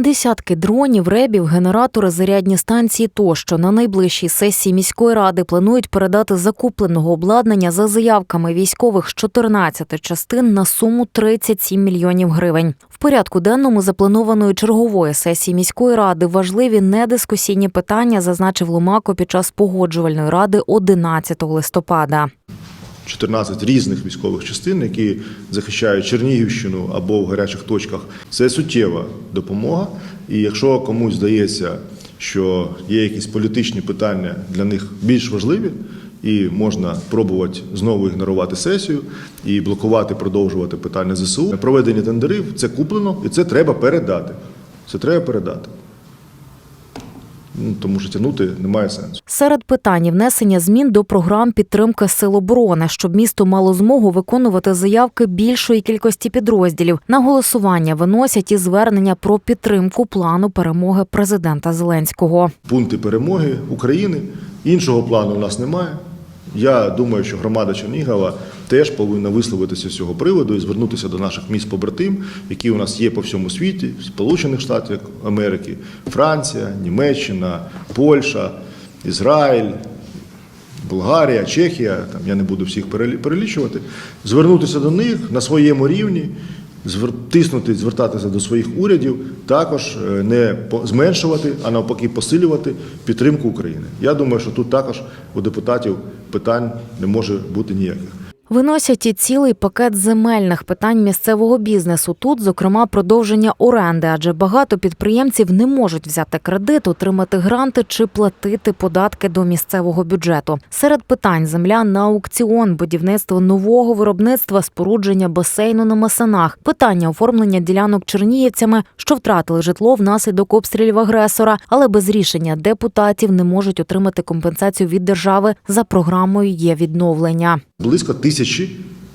Десятки дронів, ребів, генератори, зарядні станції тощо на найближчій сесії міської ради планують передати закупленого обладнання за заявками військових з 14 частин на суму 37 мільйонів гривень. В порядку денному запланованої чергової сесії міської ради важливі недискусійні питання, зазначив Ломако під час погоджувальної ради 11 листопада. 14 різних військових частин, які захищають Чернігівщину або в гарячих точках. Це суттєва допомога. І якщо комусь здається, що є якісь політичні питання для них більш важливі, і можна пробувати знову ігнорувати сесію і блокувати, продовжувати питання ЗСУ. Проведені тендерів це куплено і це треба передати. Це треба передати. Ну, Тому що тягнути немає сенсу. Серед питань внесення змін до програм підтримки сил оборони, щоб місто мало змогу виконувати заявки більшої кількості підрозділів. На голосування виносять і звернення про підтримку плану перемоги президента Зеленського. пункти перемоги України. Іншого плану у нас немає. Я думаю, що громада Чернігова теж повинна висловитися з цього приводу і звернутися до наших міст побратим, які у нас є по всьому світі, Сполучених Штатів Америки, Франція, Німеччина, Польща, Ізраїль, Болгарія, Чехія, там я не буду всіх перелі- перелічувати, звернутися до них на своєму рівні, тиснути, звертатися до своїх урядів, також е, не зменшувати, а навпаки посилювати підтримку України. Я думаю, що тут також у депутатів питань не може бути ніяких. Виносять і цілий пакет земельних питань місцевого бізнесу. Тут, зокрема, продовження оренди, адже багато підприємців не можуть взяти кредит, отримати гранти чи платити податки до місцевого бюджету. Серед питань земля на аукціон, будівництво нового виробництва, спорудження басейну на масанах, питання оформлення ділянок чернігівцями, що втратили житло внаслідок обстрілів агресора, але без рішення депутатів не можуть отримати компенсацію від держави за програмою є відновлення. Близько тисячі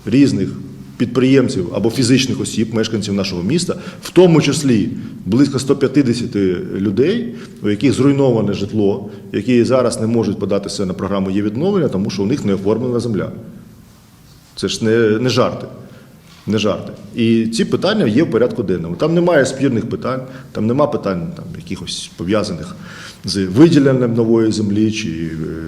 різних підприємців або фізичних осіб, мешканців нашого міста, в тому числі близько 150 людей, у яких зруйноване житло, які зараз не можуть податися на програму є відновлення, тому що у них не оформлена земля. Це ж не, не жарти. Не жарти. І ці питання є в порядку денному. Там немає спірних питань, там немає питань там, якихось пов'язаних з виділенням нової землі чи е,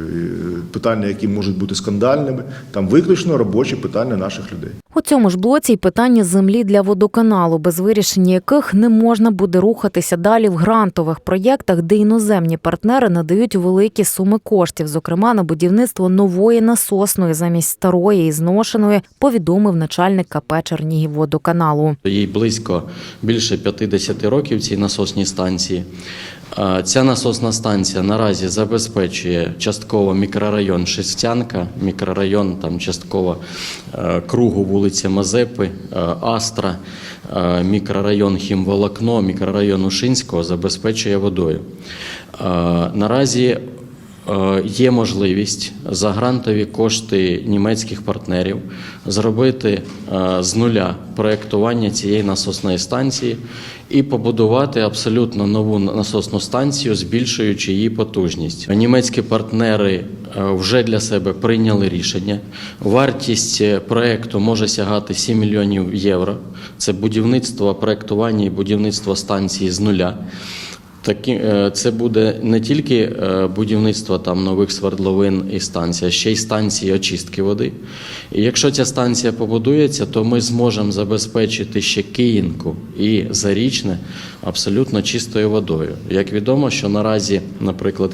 питання, які можуть бути скандальними. Там виключно робочі питання наших людей. У цьому ж блоці й питання землі для водоканалу, без вирішення яких не можна буде рухатися далі в грантових проєктах, де іноземні партнери надають великі суми коштів, зокрема на будівництво нової насосної замість старої і зношеної, повідомив начальник КП Чернігівводоканалу. Їй близько більше 50 років цій насосній станції. Ця насосна станція наразі забезпечує частково мікрорайон Шестянка, мікрорайон там частково е, кругу вулиця Мазепи, е, Астра, е, мікрорайон Хімволокно, мікрорайон Ушинського забезпечує водою. Наразі Є можливість за грантові кошти німецьких партнерів зробити е, з нуля проєктування цієї насосної станції і побудувати абсолютно нову насосну станцію, збільшуючи її потужність. Німецькі партнери е, вже для себе прийняли рішення. Вартість е, проєкту може сягати 7 мільйонів євро. Це будівництво, проєктування і будівництво станції з нуля. Такі, е, це буде не тільки е, будівництво там нових свердловин і станцій, а ще й станції очистки води. І якщо ця станція побудується, то ми зможемо забезпечити ще Київку і Зарічне абсолютно чистою водою. Як відомо, що наразі, наприклад,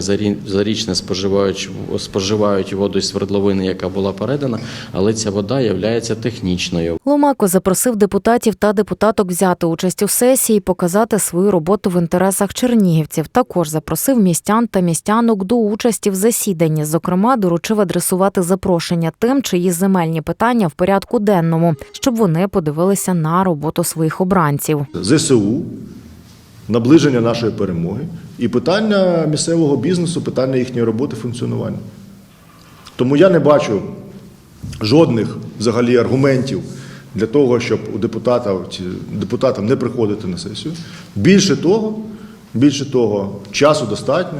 Зарі- Зарічне споживають споживають воду із свердловини, яка була передана, але ця вода є технічною. Ломако запросив депутатів та депутаток взяти участь у сесії, показати свою роботу в інтересах чернігівців. Також запросив містян та містянок до участі в засіданні. Зокрема, доручив адресувати запрошення тим, чиї земельні питання в порядку денному, щоб вони подивилися на роботу своїх обранців. ЗСУ, наближення нашої перемоги і питання місцевого бізнесу, питання їхньої роботи, функціонування. Тому я не бачу жодних взагалі аргументів для того, щоб у депутатів, ці- депутатам не приходити на сесію. Більше того, більше того, часу достатньо.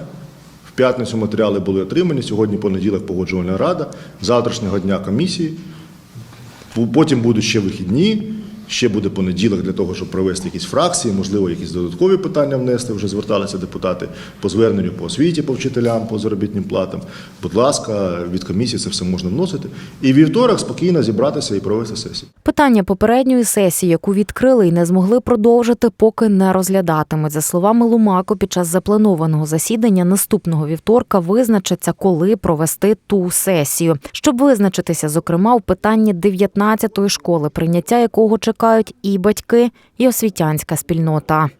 В п'ятницю матеріали були отримані, сьогодні понеділок погоджувальна рада, завтрашнього дня комісії. Потім будуть ще вихідні, Ще буде понеділок для того, щоб провести якісь фракції, можливо, якісь додаткові питання внести. Вже зверталися депутати по зверненню по освіті, по вчителям, по заробітним платам. Будь ласка, від комісії це все можна вносити. І вівторок спокійно зібратися і провести сесію. Питання попередньої сесії, яку відкрили і не змогли продовжити, поки не розглядатимуть. За словами Лумако, під час запланованого засідання наступного вівторка визначаться, коли провести ту сесію, щоб визначитися, зокрема, в питанні 19-ї школи, прийняття якого чекають і батьки, і освітянська спільнота.